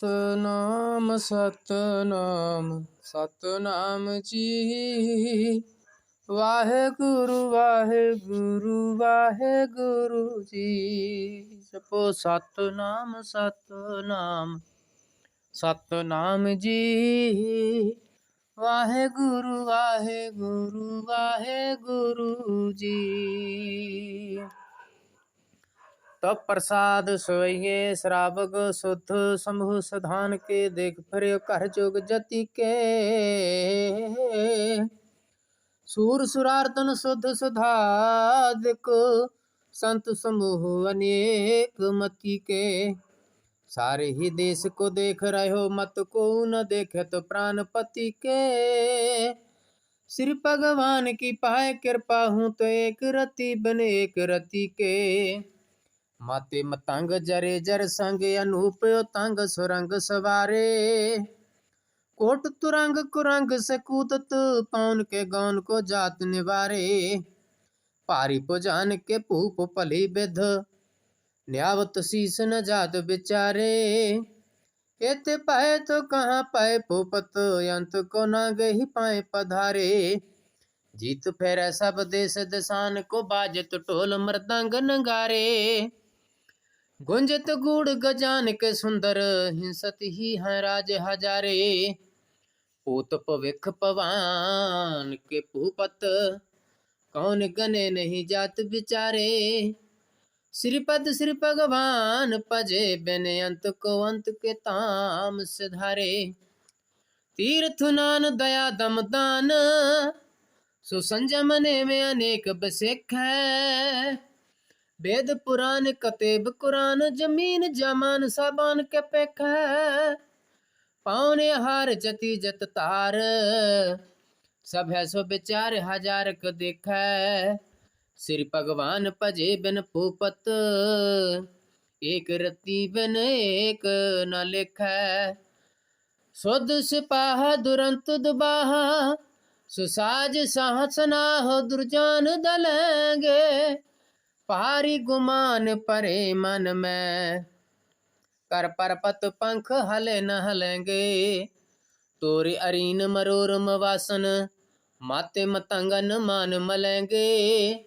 ਸਤਨਾਮ ਸਤਨਾਮ ਸਤਨਾਮ ਜੀ। ਵਾਹਿਗੁਰੂ ਵਾਹਿਗੁਰੂ ਵਾਹਿਗੁਰੂ ਜੀ। ਸਪੋ ਸਤਨਾਮ ਸਤਨਾਮ ਸਤਨਾਮ ਜੀ। ਵਾਹਿਗੁਰੂ ਵਾਹਿਗੁਰੂ ਵਾਹਿਗੁਰੂ ਜੀ। तब प्रसाद सोइये श्रावक शुद्ध समूह सधान के देख फिर कर जोग जति के। सूर सुरार्तन शुद्ध सुधादिक संत समूह अनेक मति के। सारे ही देश को देख रहे हो मत को न देखे तो प्राणपति के। श्री भगवान की पाए कृपा हूँ तो एक रति बने एक रति के। माते मतंग जरे जर संग अनूप तंग सुरंग सवारे। कोट तुरंग कुरंग से कूदत पौन के गौन को जात निवारे। पारी पुजान के पूप पली बिध, न्यावत शीस न जात बिचारे। एते पाए तो कहाँ पाए पोपत अंत को न गही पाए पधारे। जीत फेर सब देश दसान को बाजत टोल मृदंग नगारे। गुंजत गुड़ गजान के सुंदर, हिंसत ही हैं राज हजारे। पूत पविख पवान के भूपत, कौन गने नहीं जात बिचारे। श्रीपद श्री भगवान पजे बेने अंत को अंत के ताम सिधारे। तीर्थ नान दया दम दान, सुसंजम ने में अनेक बसेख है वेद पुराण कतेब कुरान जमीन जमान साबान के पेख पौने हार जति जत तार सब है सो विचार हजार क देख श्री भगवान पजे बिन पूपत एक रति बिन एक न लिख शुद्ध सिपाह दुरंत दुबाह सुसाज साहसना हो दुर्जान दलेंगे ਭਾਰੀ ਗੁਮਾਨ ਪਰੇ ਮਨ ਮੈਂ। ਕਰ ਪਰਪਤ ਪੰਖ ਹਲੇ ਨ ਹਲੇਂਗੇ। ਤੋਰੇ ਅਰੀਨ ਮਰੋਰਮ ਵਾਸਨ ਮਾਤੇ ਮਤੰਗਨ ਮਾਨ ਮਲੇਂਗੇ।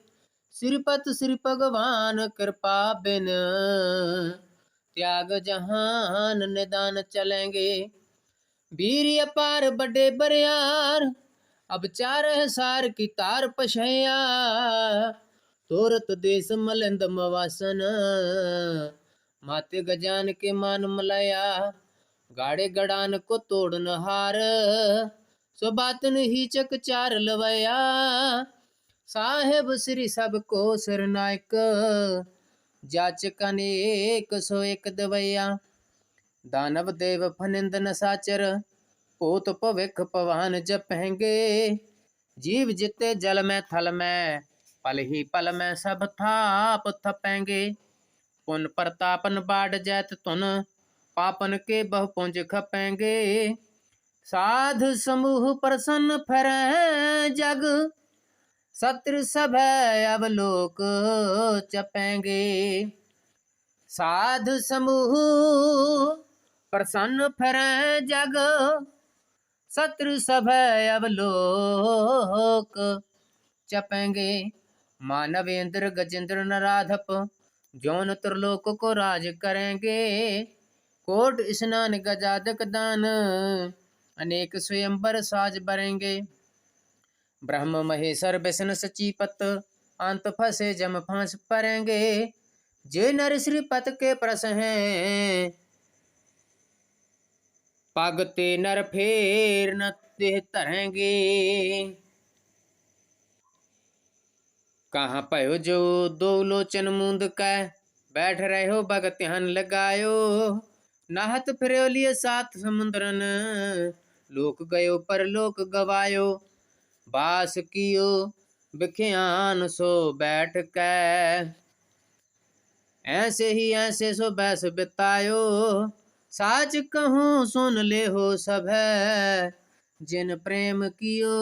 ਸਿਰਪਤ ਸਿਰ ਭਗਵਾਨ ਕਿਰਪਾ ਬਿਨ ਤਿਆਗ ਜਹਾਨ ਨਿਦਾਨ ਚਲेंगे ਵੀਰ ਅਪਾਰ ਵੱਡੇ ਬਰਿਆਰ ਅਬ ਚਾਰ ਸਾਰ ਕੀ ਤਾਰ ਪਛਿਆ तोरत देश मलिंद मवासन माते गजान के मान मलया गाड़े गड़ान को तोड़न हार सो बातन ही चक चार लवया साहेब श्री सब को सरनायक जाचक अनेक सो एक दवैया दानव देव फनिंद न साचर पोत पविख पवान जपेंगे जीव जिते जल में थल में पल ही पल में सब थाप थपेंगे। पुन प्रतापन बाढ़ जैत तुन, पापन के बहु पुंज खपेंगे। साध समूह प्रसन्न फर जग सत्र सब अवलोक चपेंगे। साध समूह प्रसन्न फर जग सत्र सब अवलोक चपेंगे। मानवेंद्र गजेंद्र नराधप, जौन त्रिलोक को राज करेंगे। कोट स्नान गजादक दान, अनेक स्वयंवर साज बरेंगे ब्रह्म महेश्वर विष्णु सचिपत अंत फंसे जम फांस परेंगे। जे नर श्रीपत के प्रस हैं, पगते नर फेर न कहाँ पयो जो दो लोचन मूंद कै बैठ रहे हो भगत ध्यान लगायो। नाहत फिर लिए सात समुद्रन। लोक गयो, पर लोक गवायो। बास कियो, बिख्यान सो बैठ के ऐसे ही ऐसे सो बैस बितायो। साच कहूँ, सुन ले हो सब जिन प्रेम कियो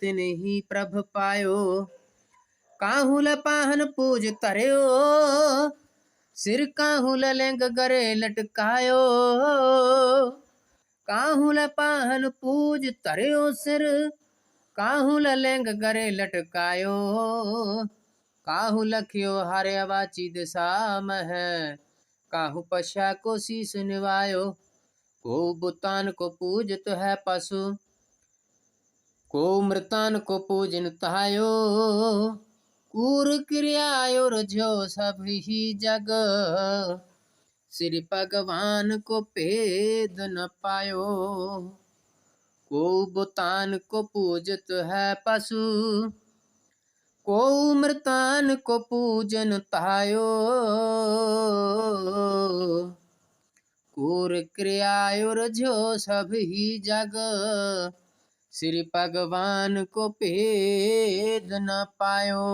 तिन ही प्रभ पायो। ਕਾਹੂਲ ਪਾਹਨ ਪੂਜ ਧਰਿਓ, ਸਿਰ ਕਾਹੂਲ ਲਿੰਗ ਗਰੇ ਲਟਕਾਇਓ। ਕਾਹੂਲ ਪਾਹਨ ਪੂਜ ਧਰਿਓ, ਸਿਰ ਕਾਹੂਲ ਲਿੰਗ ਗਰੇ ਲਟਕਾਇਓ। ਕਾਹੂ ਲਖਿਓ ਹਰ ਆਵਾਚੀ ਦਸਾ ਮਹਿ, ਕਾਹੂ ਪਸ਼ਾ ਕੋ ਸੀਸ ਨਿਵਾਇਓ। ਕੋ ਬੁਤਾਨ ਕੋ ਪੂਜਤ ਹੈ ਪਸੂ, ਕੋ ਮ੍ਰਿਤਾਨ ਕੋ ਪੂਜਨ ਤਹਾਇਓ कूर क्रियायो जो सब ही जग। श्री भगवान को भेद न पायो। को बुतान को पूजत है पशु। को मृतान को पूजन तायो कूर क्रियायुर जो सब ही जग। श्री भगवान को भेद न पायो।